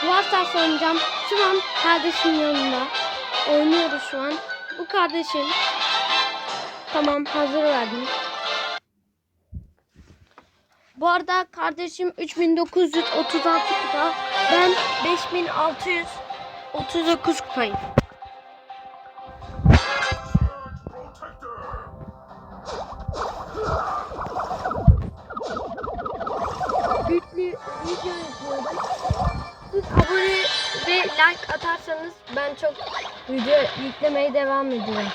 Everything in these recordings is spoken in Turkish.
Warstar oynayacağım. Şu an kardeşim yanında. Oynuyoruz şu an. Bu kardeşim. Tamam hazır verdim. Bu arada kardeşim 3936 kupa. Ben 5639 kupayım. Yapıyorum. Siz abone ve like atarsanız ben çok video yüklemeye devam edeceğim.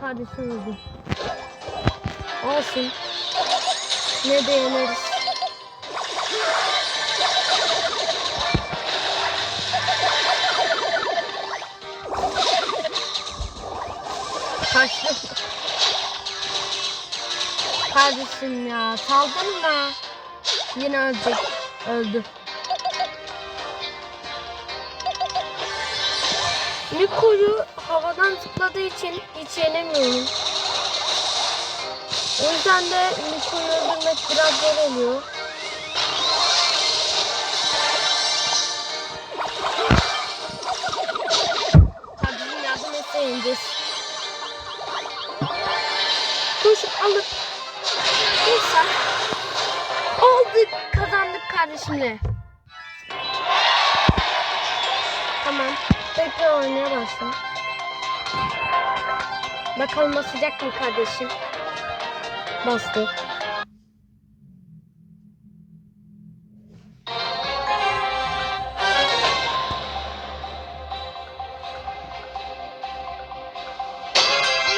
Kardeşim öldü. Olsun. Ne de Kardeşim ya saldın mı? Yine ölecek. Öldü. Niko'yu havadan zıpladığı için hiç yenemiyorum. O yüzden de Niko'yu öldürmek biraz zor oluyor. Kardeşimle. Tamam. Tekrar oynaya başla. Bakalım basacak mı kardeşim? Bastı.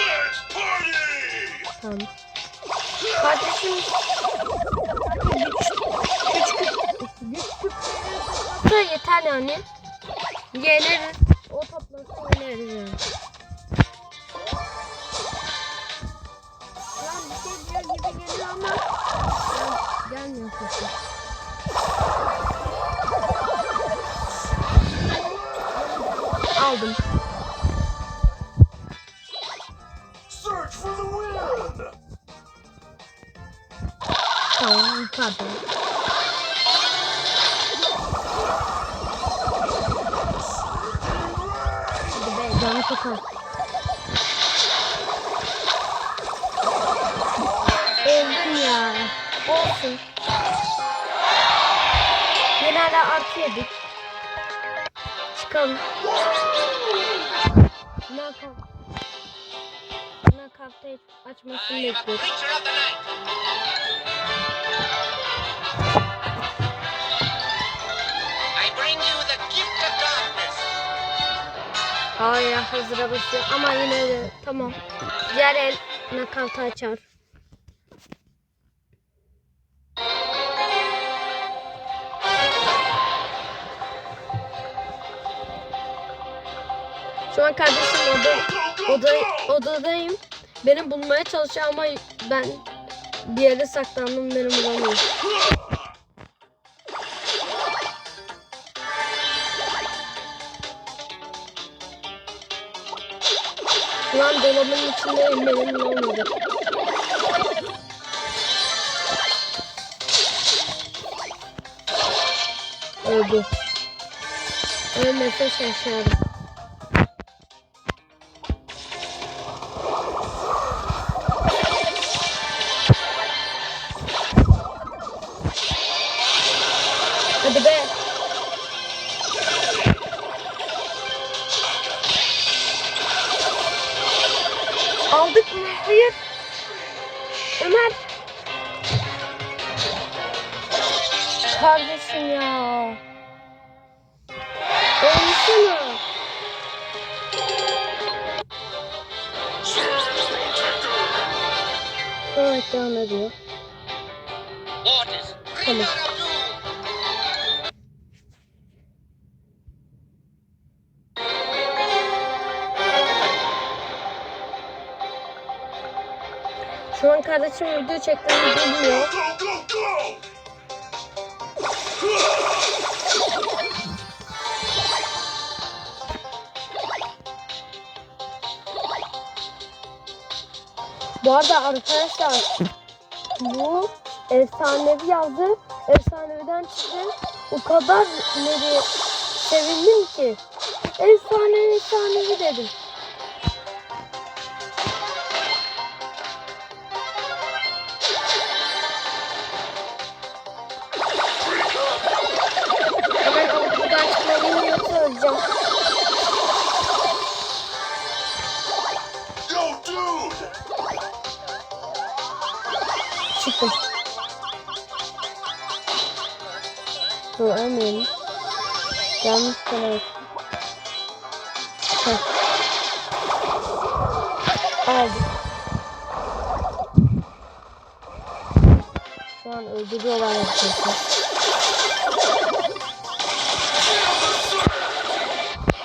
Let's party! Tamam. Kardeşim güç güç yeter yani. Yeneriz. O toplarsa yeneriz yani. Lan bir şey diyor gibi geliyor ama Gel- gelmiyor sesi. Aldım. Search for the win! Tamam yukarıda. Az. Öldüm ya. Olsun. Yine hala artı yedik. Çıkalım. Knockout. Knockout'ta açmasını bekliyoruz. Hayır hazıra basıyor ama yine de tamam. Diğer el nakaltı açar. Şu an kardeşim oda, oda, odadayım. Beni bulmaya çalışıyor ama ben bir yere saklandım beni bulamıyor. Şu an dolabın içindeyim benim olmadı. Öldü. Ölmese şaşarım. Aldık mı? Hayır. Ömer. Kardeşim ya. Ölmüşsene. Evet devam ediyor. Waters, Şu an kardeşim video çektiğini bilmiyor. Bu arada arkadaşlar bu efsanevi yazdı. Efsaneviden çıktı. O kadar neri sevindim ki. Efsanevi efsanevi dedim. Çıktım. Dur ölmeyelim. Yanlış karar. Aldık. Şu an öldürüyorlar arkadaşlar.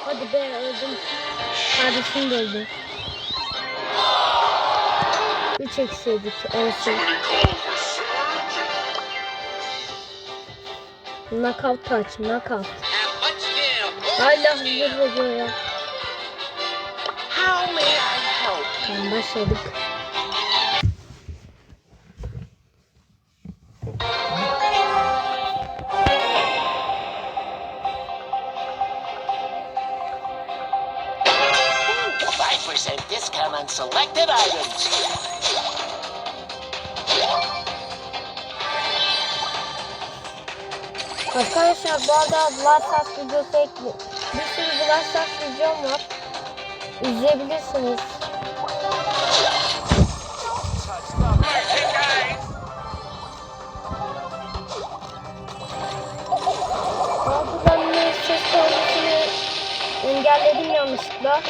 Hadi be öldüm. Kardeşim de öldü. 3 eksi yedik. Olsun. Knockout kaç, knockout. Hala hızlı veriyor ya. Tamam başladık. Selected items. Arkadaşlar bu arada Blood Stars videosu ekli. Bir sürü Blood Stars videom var. İzleyebilirsiniz. Bazılarının ses kalitesini engelledim yanlışlıkla.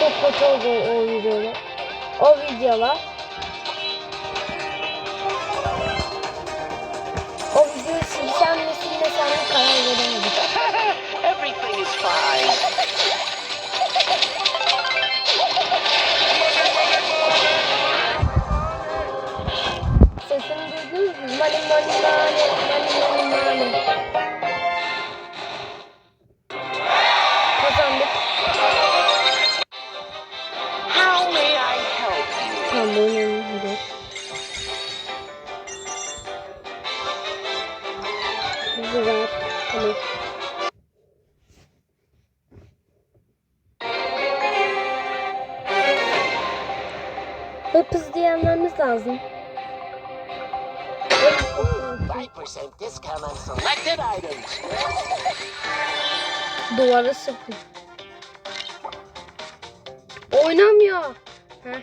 Çok kötü oldu o videolar. O videolar. Hep hızlı yenmemiz lazım. Five percent discount on selected items. Duvara sıkın. Oynamıyor. Heh.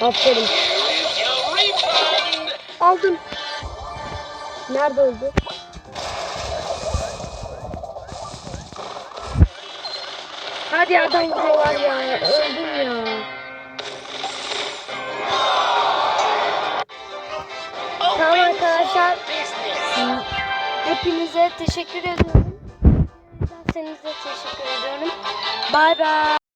Aferin. Aldım. Nerede öldü? Hadi adam vuruyorlar ya. Öldüm ya. Tamam arkadaşlar. Hepinize teşekkür ediyorum. İzlediğiniz için teşekkür ediyorum. Bay bay.